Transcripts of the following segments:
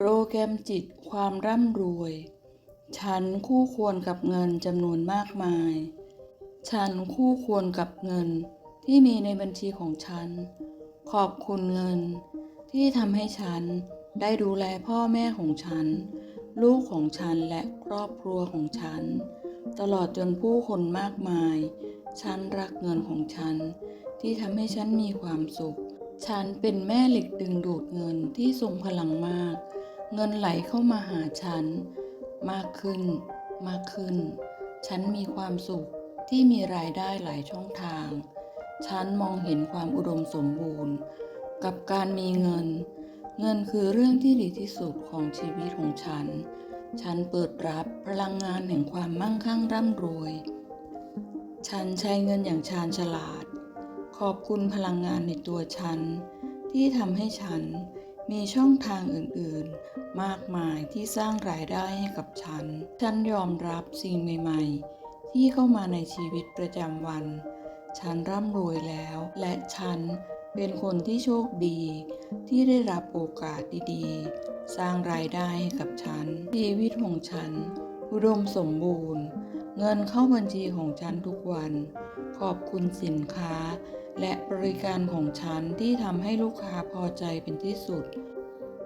โปรแกรมจิตความร่ำรวย ฉันคู่ควรกับเงินจำนวนมากมาย ฉันคู่ควรกับเงินที่มีในบัญชีของฉัน ขอบคุณเงินที่ทำให้ฉันได้ดูแลพ่อแม่ของฉัน ลูกของฉันและครอบครัวของฉัน ตลอดจนผู้คนมากมาย ฉันรักเงินของฉัน ที่ทำให้ฉันมีความสุข ฉันเป็นแม่เหล็กดึงดูดเงินที่ทรงพลังมาก เงินไหลเข้ามาหาฉัน มากขึ้น มากขึ้น ฉันมีความสุขที่มีรายได้หลายช่องทาง ฉันมองเห็นความอุดมสมบูรณ์ กับการมีเงิน เงินคือเรื่องที่ดีที่สุดของชีวิตของฉัน ฉันเปิดรับพลังงานแห่งความมั่งคั่งร่ำรวย ฉันใช้เงินอย่างชาญฉลาด ขอบคุณพลังงานในตัวฉัน ที่ทำให้ฉัน มีช่องทางอื่นๆ มากมายที่สร้างรายได้ให้กับฉัน ฉันยอมรับสิ่งใหม่ๆ ที่เข้ามาในชีวิตประจำวัน ฉันร่ำรวยแล้ว และฉันเป็นคนที่โชคดี ที่ได้รับโอกาสดีๆ สร้างรายได้ให้กับฉัน ชีวิตของฉัน อุดมสมบูรณ์ เงินเข้าบัญชีของฉันทุกวัน ขอบคุณสินค้า และบริการของฉันที่ทำให้ลูกค้าพอใจเป็นที่สุด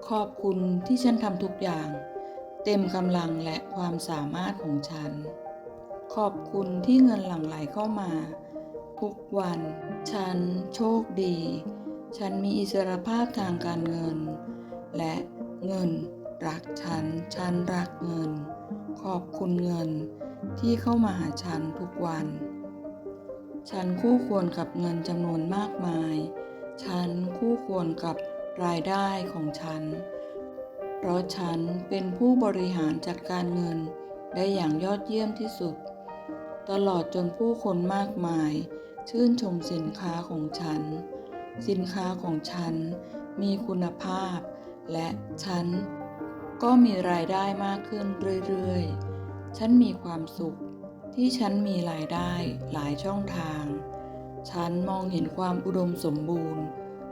ขอบคุณที่ฉันทำทุกอย่าง เต็มกำลังและความสามารถของฉัน ขอบคุณที่เงินหลั่งไหลเข้ามา ทุกวัน ฉันโชคดี ฉันมีอิสรภาพทางการเงิน และเงินรักฉัน ฉันรักเงิน ขอบคุณเงินที่เข้ามาหาฉันทุกวัน ฉันคู่ควรกับเงินจำนวนมากมาย ฉันคู่ควรกับรายได้ของฉัน เพราะฉันเป็นผู้บริหารจัดการเงินได้อย่างยอดเยี่ยมที่สุด ตลอดจนผู้คนมากมาย ชื่นชมสินค้าของฉัน สินค้าของฉันมีคุณภาพ และฉันก็มีรายได้มากขึ้นเรื่อยๆ ฉันมีความสุข ที่ฉันมีรายได้หลายช่องทาง ฉันมองเห็นความอุดมสมบูรณ์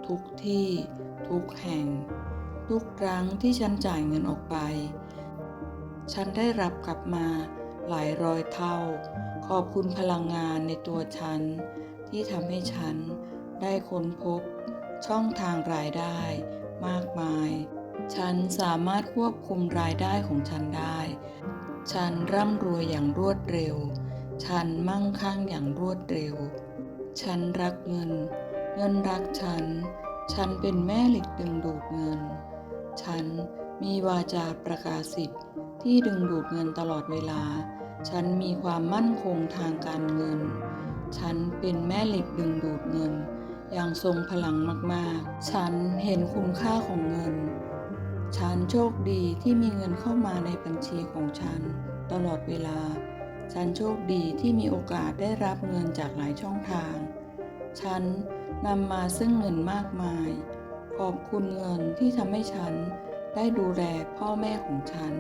ทุกที่ ทุกแห่ง ทุกครั้งที่ฉันจ่ายเงินออกไป ฉันได้รับกลับมาหลายร้อยเท่า ขอบคุณพลังงานในตัวฉัน ที่ทำให้ฉันได้ค้นพบช่องทางรายได้มากมาย ฉันสามารถควบคุมรายได้ของฉันได้ ฉันร่ำรวยอย่างรวดเร็ว ฉันมั่งคั่งอย่างรวดเร็ว ฉันรักเงิน เงินรักฉัน ฉันเป็นแม่เหล็กดึงดูดเงิน ฉันมีวาจาประกาศสิทธิ์ที่ดึงดูดเงินตลอดเวลา ฉันมีความมั่นคงทางการเงิน ฉันเป็นแม่เหล็กดึงดูดเงิน อย่างทรงพลังมาก ๆ ฉันเห็นคุณค่าของเงิน ฉันโชคดีที่มีเงินเข้ามาในบัญชีของฉัน ตลอดเวลา ฉันโชคดีที่มีโอกาสได้รับเงินจากหลายช่องทาง ฉันนำมาซึ่งเงินมากมาย ขอบคุณเงินที่ทำให้ฉันได้ดูแลพ่อแม่ของฉัน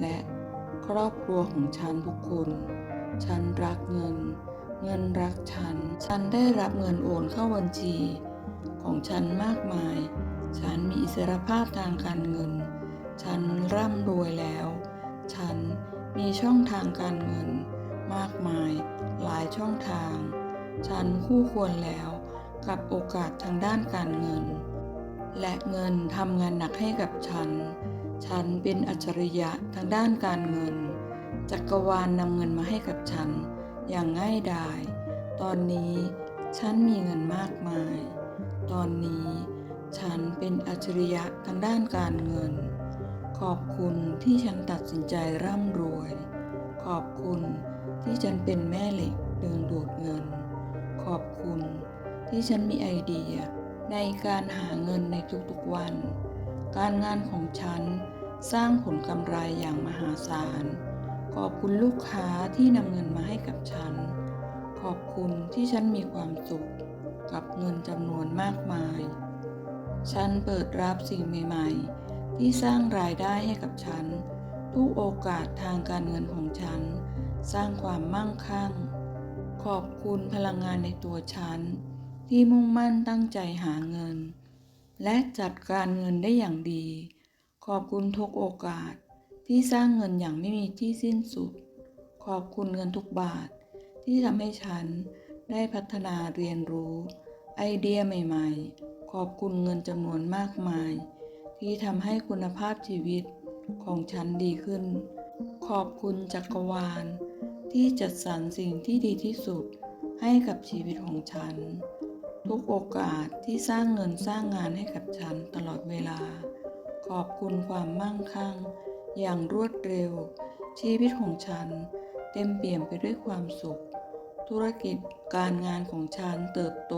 และครอบครัวของฉันทุกคน ฉันรักเงิน เงินรักฉัน ฉันได้รับเงินโอนเข้าบัญชี ของฉันมากมาย ฉันมีอิสรภาพทางการเงิน ฉันร่ำรวยแล้ว ฉันมีช่องทางการเงิน มากมายหลายช่องทาง ฉันคู่ควรแล้วกับโอกาสทางด้านการเงิน และเงินทำงานหนักให้กับฉัน ฉันเป็นอัจฉริยะทางด้านการเงิน จักรวาลนำเงินมาให้กับฉันอย่างง่ายดาย ตอนนี้ฉันมีเงินมากมาย ตอนนี้ ฉันเป็นอัจฉริยะทางด้านการเงิน ขอบคุณที่ฉันตัดสินใจร่ำรวย ขอบคุณที่ฉันเป็นแม่เหล็กดึงดูดเงิน ขอบคุณที่ฉันมีไอเดียในการหาเงินในทุกๆวัน การงานของฉันสร้างผลกำไรอย่างมหาศาล ขอบคุณลูกค้าที่นำเงินมาให้กับฉัน ขอบคุณที่ฉันมีความสุขกับเงินจำนวนมากมาย ฉันเปิดรับสิ่งใหม่ ๆ ที่สร้างรายได้ให้กับฉัน ทุกโอกาสทางการเงินของฉัน สร้างความมั่งคั่ง ขอบคุณพลังงานในตัวฉัน ที่มุ่งมั่นตั้งใจหาเงิน และจัดการเงินได้อย่างดี ขอบคุณทุกโอกาสที่สร้างเงินอย่างไม่มีที่สิ้นสุด ขอบคุณเงินทุกบาท ที่ทำให้ฉันได้พัฒนาเรียนรู้ ไอเดียใหม่ ๆ ขอบคุณเงินจำนวนมากมาย ที่ทำให้คุณภาพชีวิตของฉันดีขึ้น ขอบคุณจักรวาล ที่จัดสรรสิ่งที่ดีที่สุดให้กับชีวิตของฉัน ทุกโอกาสที่สร้างเงินสร้างงานให้กับฉันตลอดเวลา ขอบคุณความมั่งคั่ง อย่างรวดเร็ว ชีวิตของฉันเต็มเปี่ยมไปด้วยความสุข ธุรกิจการงานของฉันเติบโต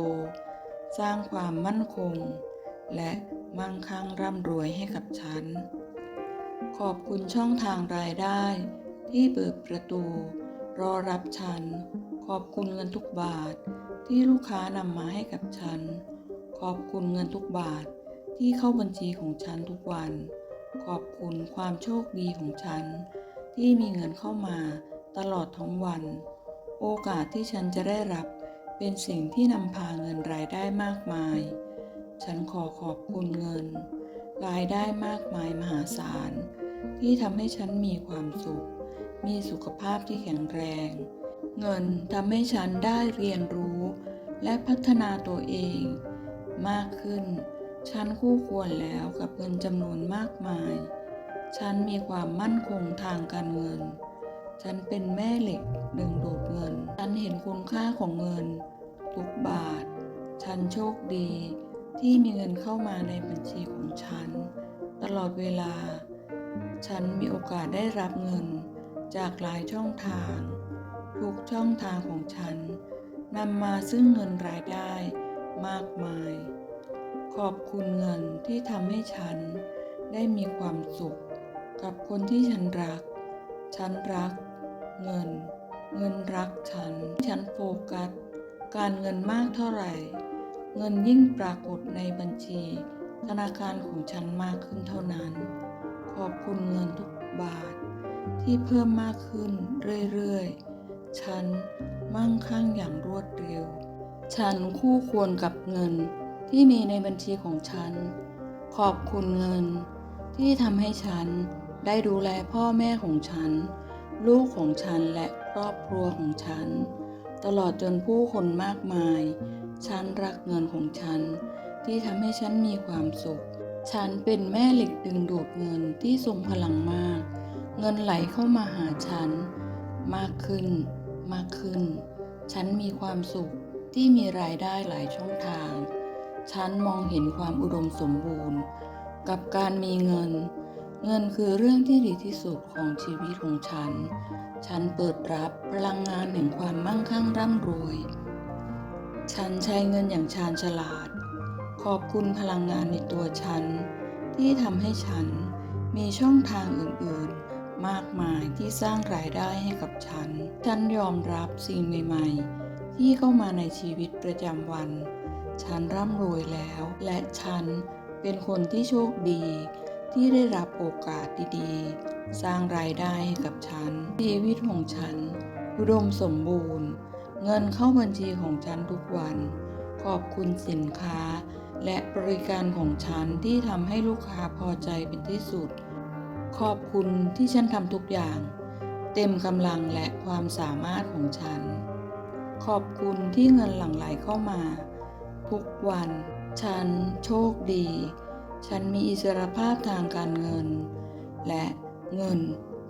สร้างความมั่นคง และมั่งคั่งร่ำรวยให้กับฉัน ขอบคุณช่องทางรายได้ ที่เปิดประตู รอรับฉัน ขอบคุณเงินทุกบาท ที่ลูกค้านำมาให้กับฉัน ขอบคุณเงินทุกบาท ที่เข้าบัญชีของฉันทุกวัน ขอบคุณความโชคดีของฉัน ที่มีเงินเข้ามาตลอดทั้งวัน โอกาสที่ฉันจะได้รับ เป็นสิ่งที่นำพาเงินรายได้มากมาย ฉันขอขอบคุณเงิน รายได้มากมายมหาศาล ที่ทำให้ฉันมีความสุข มีสุขภาพที่แข็งแรง เงินทำให้ฉันได้เรียนรู้ และพัฒนาตัวเอง มากขึ้น ฉันคู่ควรแล้วกับเงินจำนวนมากมาย ฉันมีความมั่นคงทางการเงิน ฉันเป็นแม่เหล็กดึงดูดเงิน ฉันเห็นคุณค่าของเงิน ทุกบาท ฉันโชคดีที่มีเงินเข้ามาในบัญชีของฉัน ตลอดเวลา ฉันมีโอกาสได้รับเงินจากหลายช่องทาง ทุกช่องทางของฉันนำมาซึ่งเงินรายได้มากมาย ขอบคุณเงินที่ทำให้ฉันได้มีความสุข กับคนที่ฉันรัก ฉันรัก เงิน เงินรักฉัน ฉันโฟกัส การเงินมากเท่าไหร่ เงินยิ่งปรากฏในบัญชี ธนาคารของฉันมากขึ้นเท่านั้น ขอบคุณเงินทุกบาท ที่เพิ่มมากขึ้นเรื่อยๆ ฉันมั่งคั่งอย่างรวดเร็ว ฉันคู่ควรกับเงินที่มีในบัญชีของฉัน ขอบคุณเงินที่ทำให้ฉันได้ดูแลพ่อแม่ของฉัน ลูกของฉันและครอบครัวของฉัน ตลอดจนผู้คนมากมาย ฉันรักเงินของฉัน ที่ทำให้ฉันมีความสุข ฉันเป็นแม่เหล็กดึงดูดเงินที่ทรงพลังมาก เงินไหลเข้ามาหาฉัน มากขึ้น มากขึ้น ฉันมีความสุขที่มีรายได้หลายช่องทาง ฉันมองเห็นความอุดมสมบูรณ์ กับการมีเงิน เงินคือเรื่องที่ดีที่สุดของชีวิตของฉัน ฉันเปิดรับพลังงานแห่งความมั่งคั่งร่ำรวย ฉันใช้เงินอย่างชาญฉลาด ขอบคุณพลังงานในตัวฉัน ที่ทำให้ฉันมีช่องทางอื่นๆ มากมายที่สร้างรายได้ให้กับฉัน ฉันยอมรับสิ่งใหม่ๆ ที่เข้ามาในชีวิตประจำวัน ฉันร่ำรวยแล้ว และฉันเป็นคนที่โชคดี ที่ได้รับโอกาสดีๆ สร้างรายได้ให้กับฉัน ชีวิตของฉัน อุดมสมบูรณ์ เงินเข้าบัญชีของฉันทุกวัน ขอบคุณสินค้า และบริการของฉันที่ทำให้ลูกค้าพอใจเป็นที่สุด ขอบคุณที่ฉันทำทุกอย่าง เต็มกำลังและความสามารถของฉัน ขอบคุณที่เงินหลั่งไหลเข้ามา ทุกวัน ฉันโชคดี ฉันมีอิสรภาพทางการเงิน และเงิน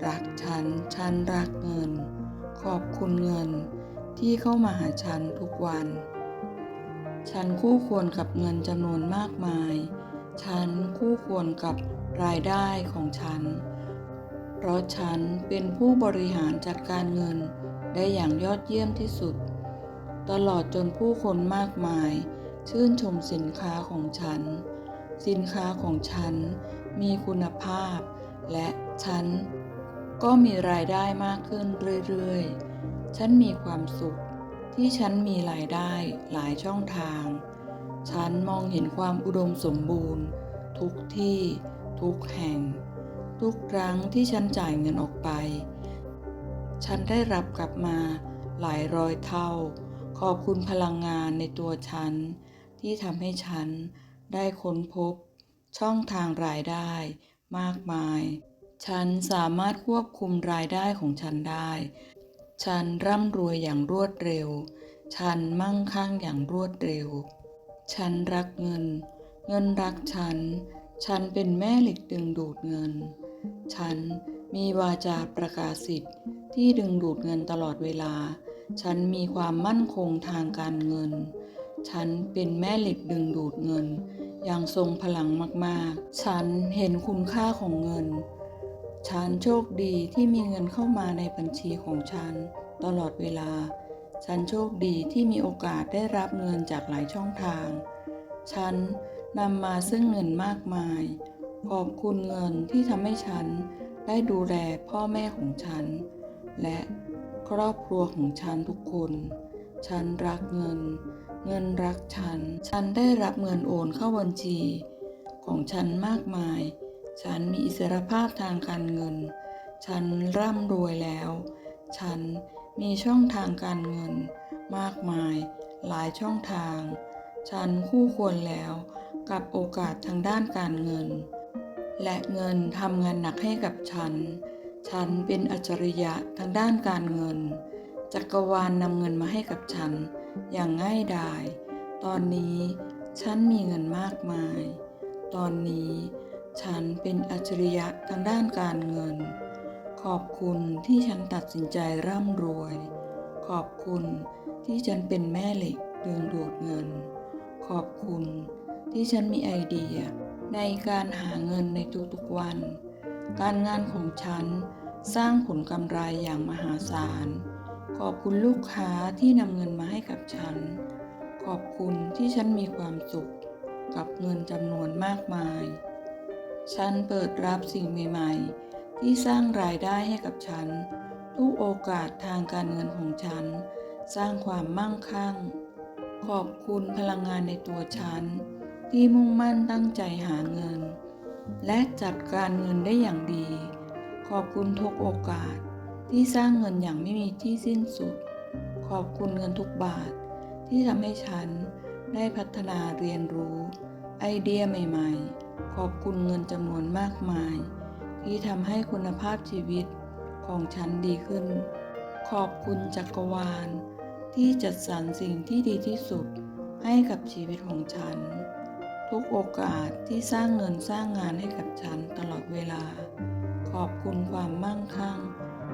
รักฉัน ฉันรักเงิน ขอบคุณเงินที่เข้ามาหาฉันทุกวัน ฉันคู่ควรกับเงินจำนวนมากมาย ฉันคู่ควรกับรายได้ของฉัน เพราะฉันเป็นผู้บริหารจัดการเงินได้อย่างยอดเยี่ยมที่สุด ตลอดจนผู้คนมากมาย ชื่นชมสินค้าของฉัน สินค้าของฉันมีคุณภาพ และฉันก็มีรายได้มากขึ้นเรื่อยๆ ฉันมีความสุขที่ฉันมีรายได้หลายช่องทาง ฉันมองเห็นความอุดมสมบูรณ์ ทุกที่ ทุกแห่ง ทุกครั้งที่ฉันจ่ายเงินออกไป ฉันได้รับกลับมาหลายร้อยเท่า ขอบคุณพลังงานในตัวฉัน ที่ทำให้ฉัน ได้ค้นพบ ช่องทางรายได้ มากมาย ฉันสามารถควบคุมรายได้ของฉันได้ ฉันร่ำรวยอย่างรวดเร็ว ฉันมั่งคั่งอย่างรวดเร็ว ฉันรักเงิน เงินรักฉัน ฉันเป็นแม่เหล็กดึงดูดเงิน ฉันมีวาจาประกาศสิทธิ์ที่ดึงดูดเงินตลอดเวลา ฉันมีความมั่นคงทางการเงิน ฉันเป็นแม่เหล็กดึงดูดเงิน อย่างทรงพลังมากๆ ฉันเห็นคุณค่าของเงิน ฉันโชคดีที่มีเงินเข้ามาในบัญชีของฉัน ตลอดเวลา ฉันโชคดีที่มีโอกาสได้รับเงินจากหลายช่องทาง ฉันนำมาซึ่งเงินมากมาย ขอบคุณเงินที่ทำให้ฉันได้ดูแลพ่อแม่ของฉัน และครอบครัวของฉันทุกคน ฉันรักเงิน เงินรักฉัน ฉันได้รับเงินโอนเข้าบัญชี ของฉันมากมาย ฉันมีอิสรภาพทางการเงิน ฉันร่ำรวยแล้ว ฉันมีช่องทางการเงิน มากมาย หลายช่องทาง ฉันคู่ควรแล้วกับโอกาสทางด้านการเงิน และเงินทำงานหนักให้กับฉัน ฉันเป็นอัจฉริยะทางด้านการเงิน จักรวาลนำเงินมาให้กับฉัน อย่างง่ายดาย ตอนนี้ฉันมีเงินมากมาย ตอนนี้ฉันเป็นอัจฉริยะทางด้านการเงิน ขอบคุณที่ฉันตัดสินใจร่ำรวย ขอบคุณที่ฉันเป็นแม่เหล็กดึงดูดเงิน ขอบคุณที่ฉันมีไอเดียในการหาเงินในทุกๆวัน การงานของฉันสร้างผลกำไรอย่างมหาศาล ขอบคุณลูกค้าที่นำเงินมาให้กับฉัน ขอบคุณที่ฉันมีความสุขกับเงินจำนวนมากมาย ฉันเปิดรับสิ่งใหม่ๆ ที่สร้างรายได้ให้กับฉัน ทุกโอกาสทางการเงินของฉัน สร้างความมั่งคั่ง ขอบคุณพลังงานในตัวฉัน ที่มุ่งมั่นตั้งใจหาเงิน และจัดการเงินได้อย่างดี ขอบคุณทุกโอกาส ที่สร้างเงินอย่างไม่มีที่สิ้นสุด ขอบคุณเงินทุกบาท ที่ทำให้ฉันได้พัฒนาเรียนรู้ ไอเดียใหม่ ๆ ขอบคุณเงินจำนวนมากมาย ที่ทำให้คุณภาพชีวิตของฉันดีขึ้น ขอบคุณจักรวาล ที่จัดสรรสิ่งที่ดีที่สุดให้กับชีวิตของฉัน ทุกโอกาสที่สร้างเงินสร้างงานให้กับฉันตลอดเวลา ขอบคุณความมั่งคั่ง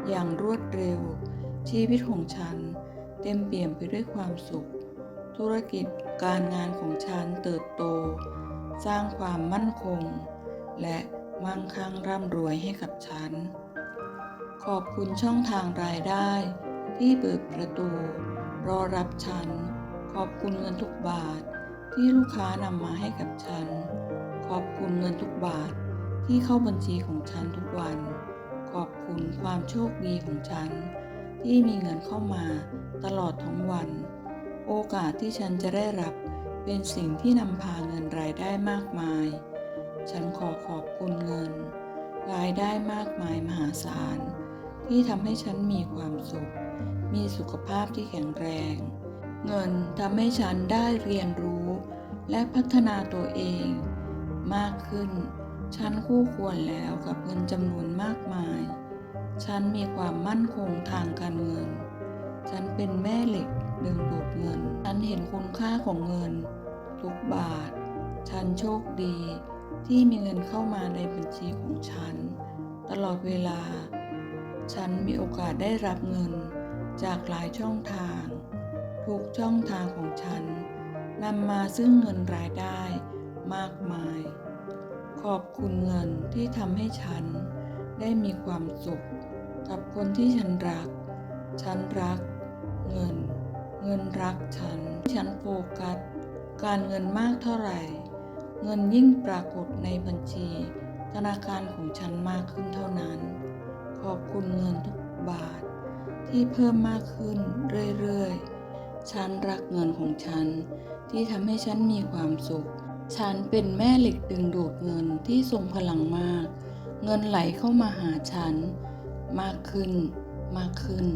อย่างรวดเร็ว ชีวิตของฉันเต็มเปี่ยมไปด้วยความสุข ธุรกิจการงานของฉันเติบโต สร้างความมั่นคง และมั่งคั่งร่ำรวยให้กับฉัน ขอบคุณช่องทางรายได้ ที่เปิดประตู รอรับฉัน ขอบคุณเงินทุกบาทที่ลูกค้านำมาให้กับฉัน ขอบคุณเงินทุกบาทที่เข้าบัญชีของฉันทุกวัน ขอบคุณความโชคดีของฉัน ที่มีเงินเข้ามาตลอดทั้งวัน โอกาสที่ฉันจะได้รับเป็นสิ่งที่นำพาเงินรายได้มากมาย ฉันขอขอบคุณเงิน รายได้มากมายมหาศาล ที่ทำให้ฉันมีความสุข มีสุขภาพที่แข็งแรง เงินทำให้ฉันได้เรียนรู้ และพัฒนาตัวเอง มากขึ้น ฉันคู่ควรแล้วกับเงินจำนวนมากมาย ฉันมีความมั่นคงทางการเงิน ฉันเป็นแม่เหล็กดึงดูดเงิน ฉันเห็นคุณค่าของเงิน ทุกบาท ฉันโชคดีที่มีเงินเข้ามาในบัญชีของฉัน ตลอดเวลา ฉันมีโอกาสได้รับเงินจากหลายช่องทาง ทุกช่องทางของฉันนำมาซึ่งเงินรายได้มากมาย ขอบคุณเงินที่ทำให้ฉันได้มีความสุข กับคนที่ฉันรัก ฉันรัก เงิน เงินรักฉัน ฉันโฟกัส การเงินมากเท่าไหร่ เงินยิ่งปรากฏในบัญชี ธนาคารของฉันมากขึ้นเท่านั้น ขอบคุณเงินทุกบาท ที่เพิ่มมากขึ้นเรื่อยๆ ฉันรักเงินของฉันที่ทำให้ฉันมีความสุข ฉันเป็นแม่เหล็กดึงดูดเงินที่ทรงพลังมาก เงินไหลเข้ามาหาฉัน มากขึ้น มากขึ้น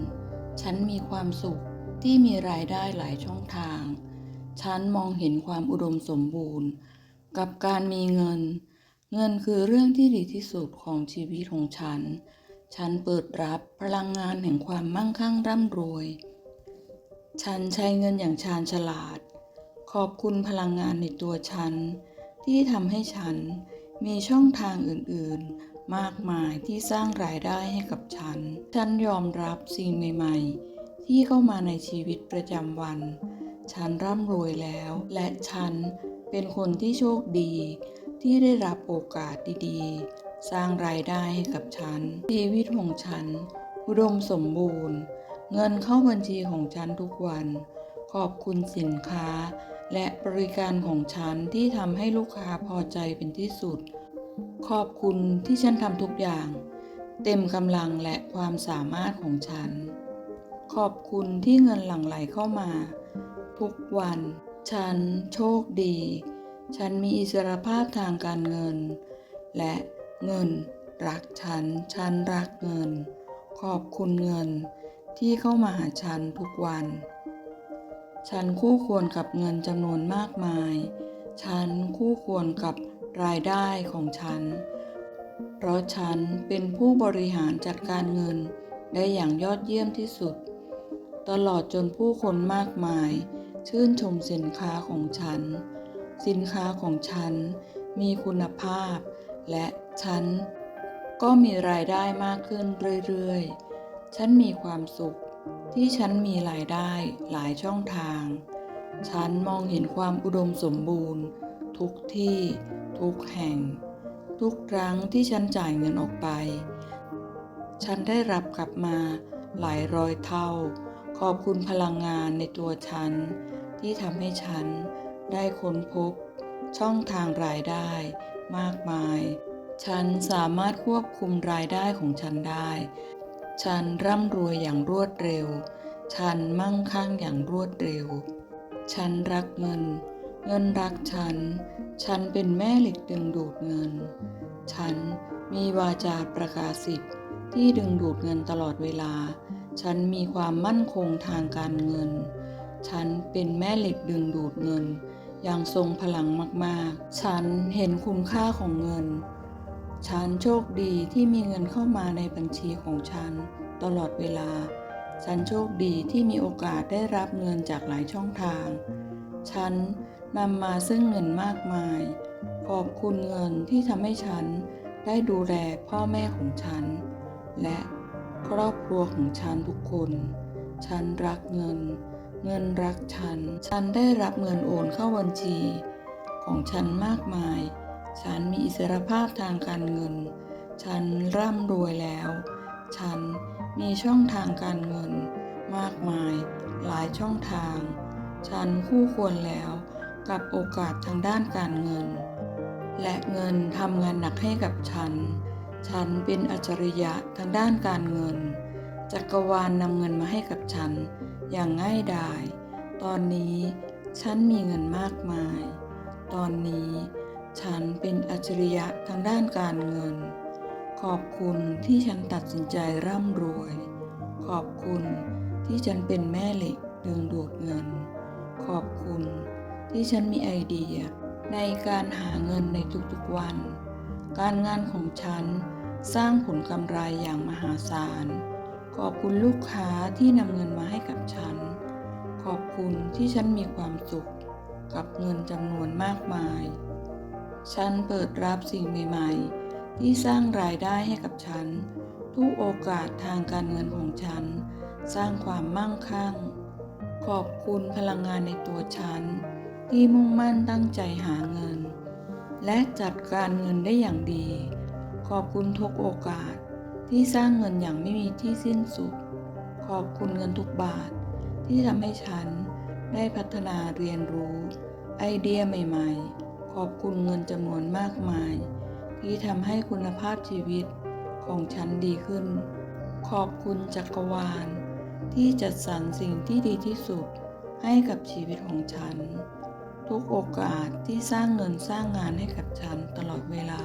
ฉันมีความสุขที่มีรายได้หลายช่องทาง ฉันมองเห็นความอุดมสมบูรณ์ กับการมีเงิน เงินคือเรื่องที่ดีที่สุดของชีวิตของฉัน ฉันเปิดรับพลังงานแห่งความมั่งคั่งร่ำรวย ฉันใช้เงินอย่างชาญฉลาด ขอบคุณพลังงานในตัวฉัน ที่ทำให้ฉันมีช่องทางอื่นๆ มากมายที่สร้างรายได้ให้กับฉัน ฉันยอมรับสิ่งใหม่ๆ ที่เข้ามาในชีวิตประจำวัน ฉันร่ำรวยแล้ว และฉันเป็นคนที่โชคดี ที่ได้รับโอกาสดีๆ สร้างรายได้ให้กับฉัน ชีวิตของฉัน อุดมสมบูรณ์ เงินเข้าบัญชีของฉันทุกวัน ขอบคุณสินค้า และบริการของฉันที่ทำให้ลูกค้าพอใจเป็นที่สุด ขอบคุณที่ฉันทำทุกอย่าง เต็มกำลังและความสามารถของฉัน ขอบคุณที่เงินหลั่งไหลเข้ามา ทุกวัน ฉันโชคดี ฉันมีอิสรภาพทางการเงิน และเงินรักฉัน ฉันรักเงิน ขอบคุณเงินที่เข้ามาหาฉันทุกวัน ฉันคู่ควรกับเงินจำนวนมากมาย ฉันคู่ควรกับรายได้ของฉัน เพราะฉันเป็นผู้บริหารจัดการเงินได้อย่างยอดเยี่ยมที่สุด ตลอดจนผู้คนมากมาย ชื่นชมสินค้าของฉัน สินค้าของฉันมีคุณภาพ และฉันก็มีรายได้มากขึ้นเรื่อยๆ ฉันมีความสุข ที่ฉันมีรายได้หลายช่องทาง ฉันมองเห็นความอุดมสมบูรณ์ ทุกที่ ทุกแห่ง ทุกครั้งที่ฉันจ่ายเงินออกไป ฉันได้รับกลับมาหลายร้อยเท่า ขอบคุณพลังงานในตัวฉัน ที่ทำให้ฉันได้ค้นพบ ช่องทางรายได้มากมาย ฉันสามารถควบคุมรายได้ของฉันได้ ฉันร่ำรวยอย่างรวดเร็ว ฉันมั่งคั่งอย่างรวดเร็ว ฉันรักเงิน เงินรักฉัน ฉันเป็นแม่เหล็กดึงดูดเงิน ฉันมีวาจาประกาศสิทธิ์ที่ดึงดูดเงินตลอดเวลา ฉันมีความมั่นคงทางการเงิน ฉันเป็นแม่เหล็กดึงดูดเงิน อย่างทรงพลังมาก ๆ ฉันเห็นคุณค่าของเงิน ฉันโชคดีที่มีเงินเข้ามาในบัญชีของฉัน ตลอดเวลา ฉันโชคดีที่มีโอกาสได้รับเงินจากหลายช่องทาง ฉันนำมาซึ่งเงินมากมาย ขอบคุณเงินที่ทำให้ฉันได้ดูแลพ่อแม่ของฉัน และครอบครัวของฉันทุกคน ฉันรักเงิน เงินรักฉัน ฉันได้รับเงินโอนเข้าบัญชี ของฉันมากมาย ฉันมีอิสรภาพทางการเงิน ฉันร่ำรวยแล้ว ฉันมีช่องทางการเงิน มากมาย หลายช่องทาง ฉันคู่ควรแล้วกับโอกาสทางด้านการเงิน และเงินทำงานหนักให้กับฉัน ฉันเป็นอัจฉริยะทางด้านการเงิน จักรวาลนำเงินมาให้กับฉันอย่างง่ายดาย ตอนนี้ฉันมีเงินมากมาย ตอนนี้ ฉันเป็นอัจฉริยะทางด้านการเงิน ขอบคุณที่ฉันตัดสินใจร่ำรวย ขอบคุณที่ฉันเป็นแม่เหล็กดึงดูดเงิน ขอบคุณที่ฉันมีไอเดียในการหาเงินในทุกๆวัน การงานของฉันสร้างผลกำไรอย่างมหาศาล ขอบคุณลูกค้าที่นำเงินมาให้กับฉัน ขอบคุณที่ฉันมีความสุขกับเงินจำนวนมากมาย ฉันเปิดรับสิ่งใหม่ๆ ที่สร้างรายได้ให้กับฉัน ทุกโอกาสทางการเงินของฉัน สร้างความมั่งคั่ง ขอบคุณพลังงานในตัวฉัน ที่มุ่งมั่นตั้งใจหาเงิน และจัดการเงินได้อย่างดี ขอบคุณทุกโอกาสที่สร้างเงินอย่างไม่มีที่สิ้นสุด ขอบคุณเงินทุกบาท ที่ทำให้ฉันได้พัฒนาเรียนรู้ ไอเดียใหม่ ๆ ขอบคุณเงินจำนวนมากมาย ที่ทำให้คุณภาพชีวิตของฉันดีขึ้น ขอบคุณจักรวาล ที่จัดสรรสิ่งที่ดีที่สุดให้กับชีวิตของฉัน ทุกโอกาสที่สร้างเงินสร้างงานให้กับฉันตลอดเวลา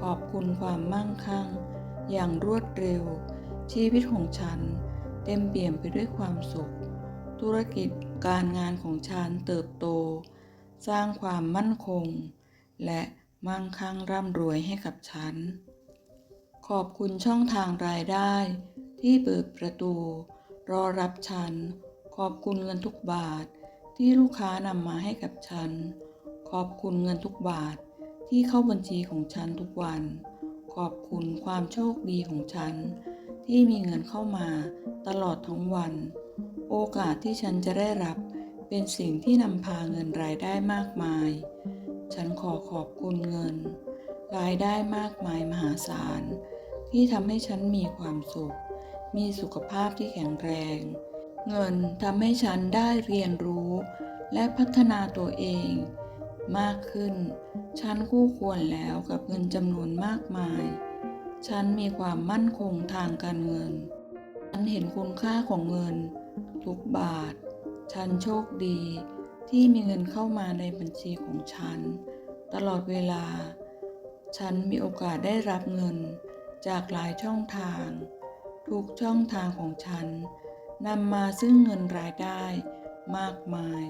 ขอบคุณความมั่งคั่ง อย่างรวดเร็ว ชีวิตของฉันเต็มเปี่ยมไปด้วยความสุข ธุรกิจการงานของฉันเติบโต สร้างความมั่นคง และมั่งคั่งร่ำรวยให้กับฉัน ขอบคุณช่องทางรายได้ ที่เปิดประตู รอรับฉัน ขอบคุณเงินทุกบาท ที่ลูกค้านำมาให้กับฉัน ขอบคุณเงินทุกบาท ที่เข้าบัญชีของฉันทุกวัน ขอบคุณความโชคดีของฉัน ที่มีเงินเข้ามาตลอดทั้งวัน โอกาสที่ฉันจะได้รับ เป็นสิ่งที่นำพาเงินรายได้มากมาย ฉันขอขอบคุณเงิน รายได้มากมายมหาศาล ที่ทำให้ฉันมีความสุข มีสุขภาพที่แข็งแรง เงินทำให้ฉันได้เรียนรู้ และพัฒนาตัวเอง มากขึ้น ฉันคู่ควรแล้วกับเงินจำนวนมากมาย ฉันมีความมั่นคงทางการเงิน ฉันเห็นคุณค่าของเงิน ทุกบาท ฉันโชคดีที่มีเงินเข้ามาในบัญชีของฉัน ตลอดเวลา ฉันมีโอกาสได้รับเงินจากหลายช่องทาง ทุกช่องทางของฉันนำมาซึ่งเงินรายได้มากมาย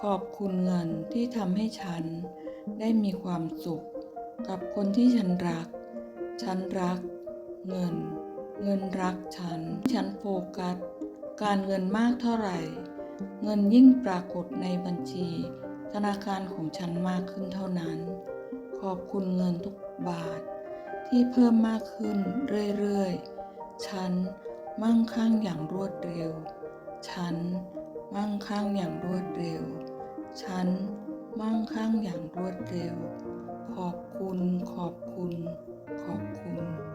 ขอบคุณเงินที่ทำให้ฉันได้มีความสุข กับคนที่ฉันรัก ฉันรัก เงิน เงินรักฉัน ฉันโฟกัส การเงินมากเท่าไหร่ เงินยิ่งปรากฏในบัญชี ธนาคารของฉันมากขึ้นเท่านั้น ขอบคุณเงินทุกบาท ที่เพิ่มมากขึ้นเรื่อยๆ ฉันมั่งคั่งอย่างรวดเร็ว ฉันมั่งคั่งอย่างรวดเร็ว ฉันมั่งคั่งอย่างรวดเร็ว ขอบคุณ ขอบคุณ ขอบคุณ